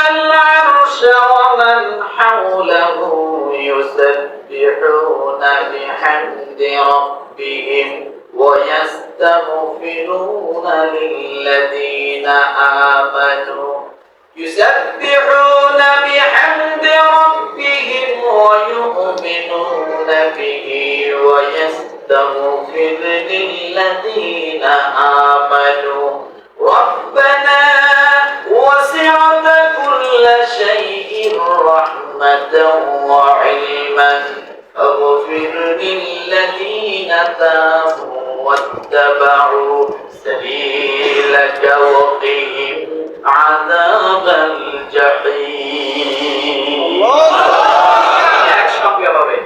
العرش ومن حوله يسبحون بحمد ربهم ويستغفرون للذين آمنوا. يسبحون بحمد ربهم ويؤمنون به ويستغفر للذين آمنوا. ربنا شيء رحمة وعلما فاغفر للذين تابوا واتبعوا سبيلك وقهم عذاب الجحيم একসঙ্গে হবে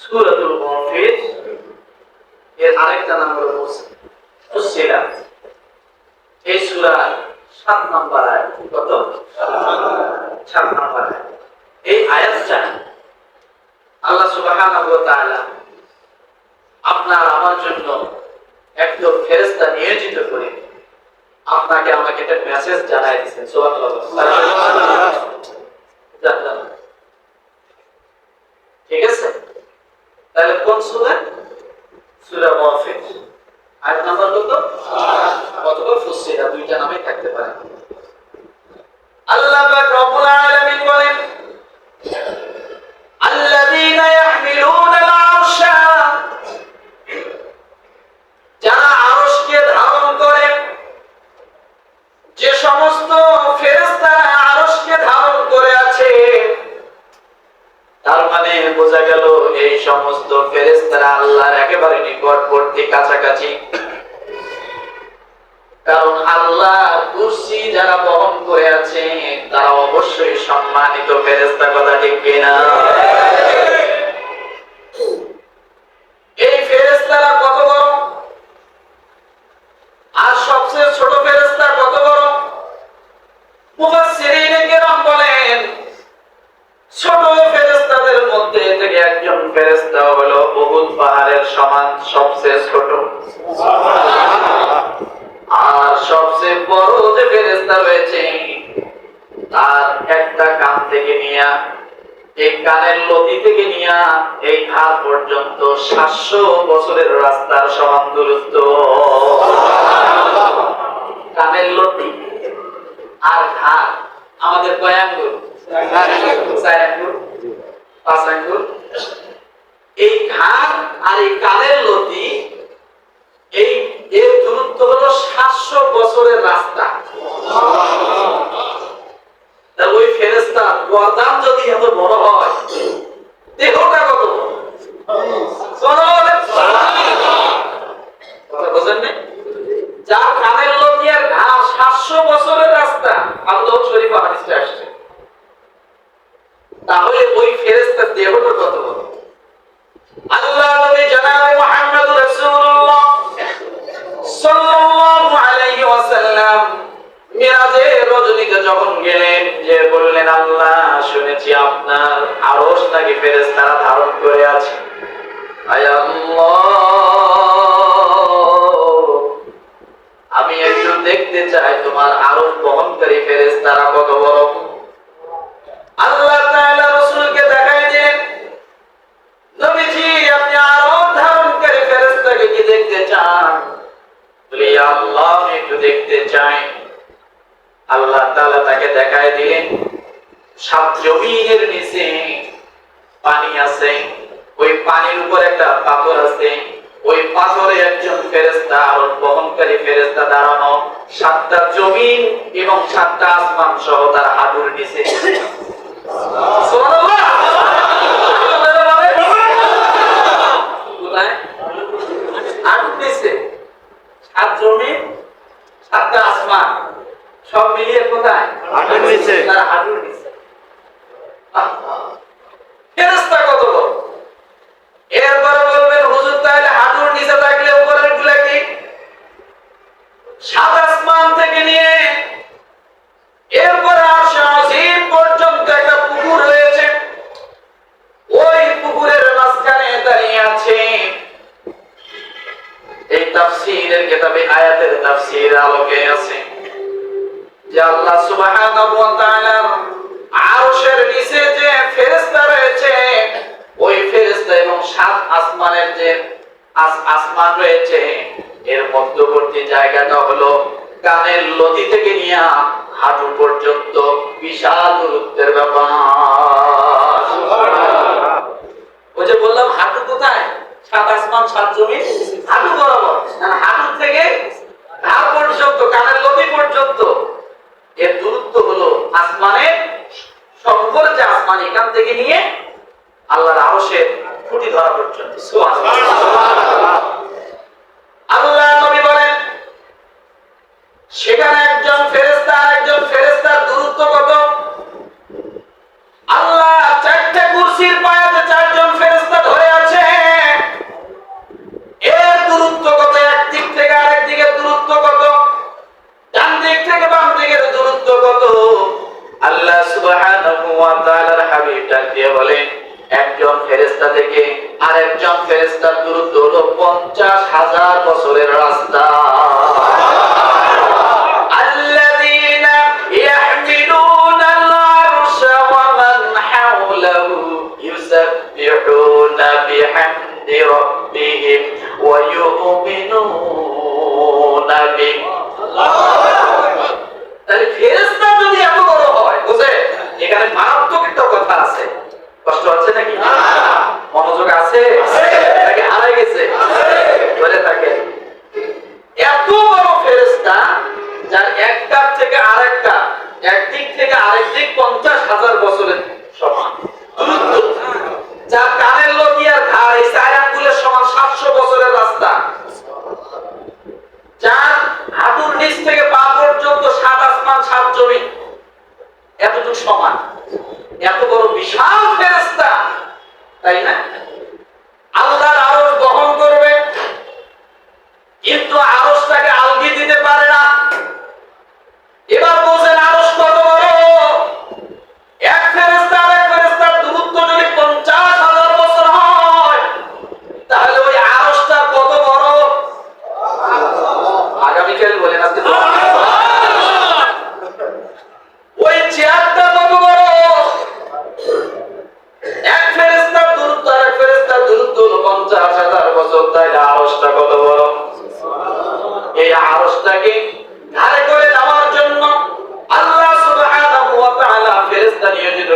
সূরাতুল মুনফির এর আরেকটা নাম হলো ফুসিলাত এই সূরার সাত নম্বর কত? সাত নম্বর এই আয়াতটা আল্লাহ সুবহানাহু আপনার আমার জন্য একজন ফেরেশতা নিয়োজিত করে আপনাকে আমাকে একটা মেসেজ জানাই দিয়েছেন। ঠিক আছে? তাহলে কোন সূরা? সূরা মুআফির আর নাম্বার কত অথবা ফুসিরা দুইটা নামে থাকতে পারে। আল্লাহ পাক রব্বুল আলামিন বলেন, আল্লাযীনা ইয়াহমিলুনা আল-আরশা। যারা আরশকে ধারণ করে, যে সমস্ত ফেরেশতারা আরশকে ধারণ করে আছে, তার মানে বোঝা গেল এই সমস্ত ফেরেশতারা আল্লাহর একেবারে নিকটবর্তী কাছাকাছি। কারণ আল্লাহ কুরসি যারা বহন করে আছে, তারা অবশ্যই সম্মানিত ফেরেশতা কথা ঠিক সবচেয়ে ছোট একজন ফেরেশতা হলো উহুদ পাহাড়ের সমান সবচেয়ে ছোট। আর সবচেয়ে বড় যে ফেরেশতা রয়েছে, তার একটা কান থেকে নিয়া, এই কানের লতি থেকে নিয়া, এই ঘাট পর্যন্ত সাতশো বছরের রাস্তার সমান দূরত্ব। কানের লতি আর ঘাট আমাদের কয় আঙ্গুল? চার আঙ্গুল। পাঁচ আঙ্গুল। এই ঘাট আর এই কানের লতি, এই, এর দূরত্ব হলো সাতশো বছরের রাস্তা। ওই ফেরেস্তা গদাম যদি এত বড় হয়, দেহটা কত? যার কানের লতি আর ঘাস সাতশো বছরের রাস্তা, আল্লাহ শরীফ হাদিসে আসছে। দেখতে চাই তোমার আরশ বহনকারী ফেরেশতারা কত বড়? আল্লাহ তাআলা রাসূলকে নবীজি, আপনি আরও ফেরেশতাকে কি দেখতে চান? আল্লাহ, আমি একটু দেখতে চাই। আল্লাহ তাআলা তাকে দেখায় দিলেন সাত জমিনের নিচে পানি আছে, ওই পানির উপর একটা পাথর আছে, ওই পাথরে একজন ফেরেশতা সাতটা জমিন এবং সাতটা আসমান সহ তার হাঁটুর নিচে। সাত জমিন সাতটা আসমান সব মিলিয়ে কোথায়? হাঁটুর নিচে। তার হাঁটুর নিচে। আসমান রয়েছে। এর মধ্যবর্তী জায়গাটা হলো কানের লতি থেকে নিয়ে হাঁটু পর্যন্ত বিশাল দূরত্বের ব্যাপার। ওই যে বললাম, হাঁটু কোথায়? সাত আসমান, সাত জমি হাঁটু বরাবর। মানে হাঁটু থেকে ঢাল পর্যন্ত, কানের লতি পর্যন্ত। এর দূরত্ব হলো আসমানের সম্পর্কে আসমান, এখান থেকে নিয়ে আল্লাহর আরশের ধরা পর্যন্ত আল্লাহ নবী বলেন সেখানে একজন ফেরেস ফেরেশতার দূরত্ব হলো পঞ্চাশ হাজার বছরের রাস্তা ربهم ويؤمنون به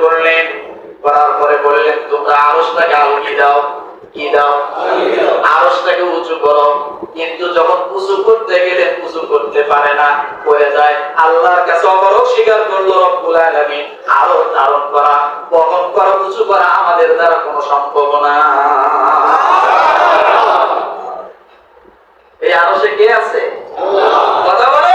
করলেন, করার পরে বললেন, তোমরা আরসটাকে আলগি দাও। কি দাও? আরসটাকে উঁচু করো। কিন্তু যখন উঁচু করতে গেলেন, উঁচু করতে পারে না, পড়ে যায়। আল্লাহর কাছে অপরও স্বীকার করল, রব্বুল আলামিন আরও ধারণ করা, বহন করা, উঁচু করা আমাদের দ্বারা কোনো সম্ভব না। এই আরসে কে আছে? কথা বলে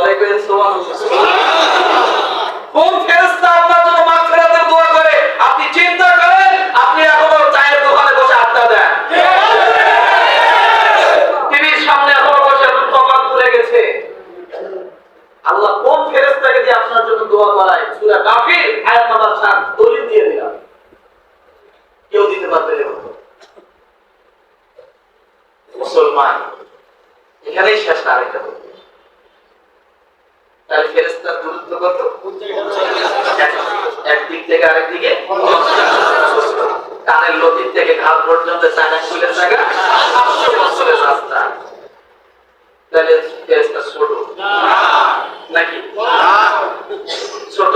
আর পরে কোন ফেরেশতা আপনার জন্য মাগফিরাতের দোয়া করে? আপনি চিন্তা করেন, আপনি এখনও চায়ের দোকানে বসে আড্ডা দেন। টিভির সামনে এখনও বসে কপাল পুড়ে গেছে। আল্লাহ কোন ফেরেশতাকে দিয়ে আপনার জন্য দোয়া করায়? সূরা কাফির, আয়াত নাম্বার 7 দলিল দিয়ে দিলাম। কেউ দিতে পারবে মুসলমান, এখানেই শেষ না আরেকটা। তাহলে ফেরেস্তার গুরুত্ব কত? একদিক থেকে আরেক দিকে? কানের লতির থেকে ঘাল পর্যন্ত চায়না ফুলের জায়গা? রাস্তা। তাহলে ফেরেস্তা ছোট। নাকি? ছোট।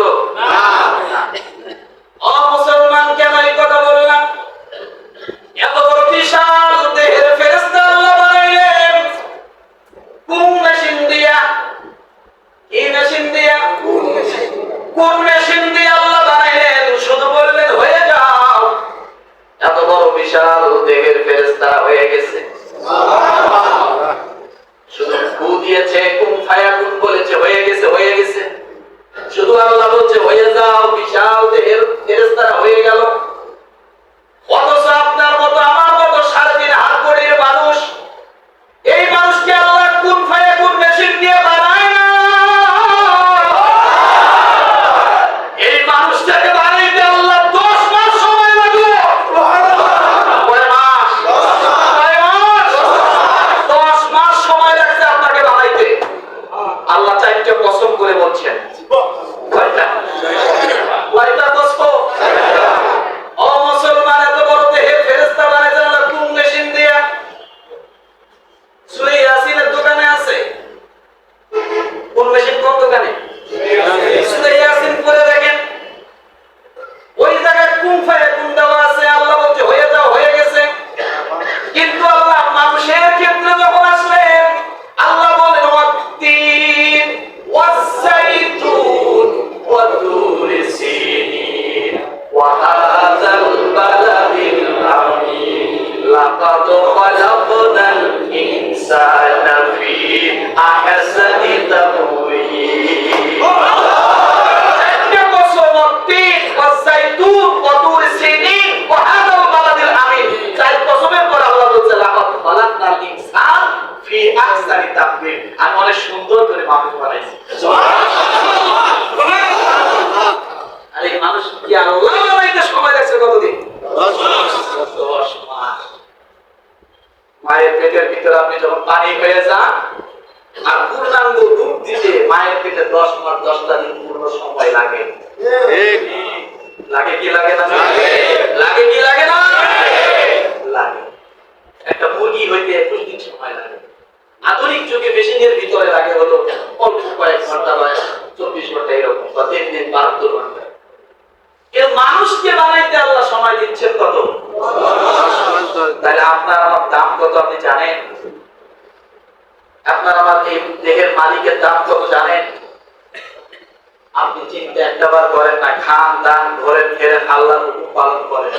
কি আল্লাহ বানাইতে সময় লাগছে কতদিন? দশ মাস। মায়ের পেটের ভিতরে আপনি যখন পানি হয়ে যান আর পূর্ণাঙ্গ রূপ দিতে মায়ের পেটে দশ মাস দশটা দিন পূর্ণ সময় লাগে। লাগে কি লাগে না? লাগে। কি লাগে না? লাগে। একটা মুরগি হইতে একুশ দিন সময় লাগে। আধুনিক যুগে মেশিনের ভিতরে লাগে হলো অল্প কয়েক ঘণ্টা বা চব্বিশ ঘণ্টা এরকম বা তিন দিন বাহাত্তর ঘণ্টা। এর মানুষকে বানাইতে আল্লাহ সময় দিচ্ছেন কত? তাহলে আপনার আমার দাম কত আপনি জানেন? আপনার আমার এই দেহের মালিকের দাম কত জানেন? আপনি চিন্তা একটাবার করেন না, খান, দান ধরেন ফেরেন আল্লাহর পালন করেন।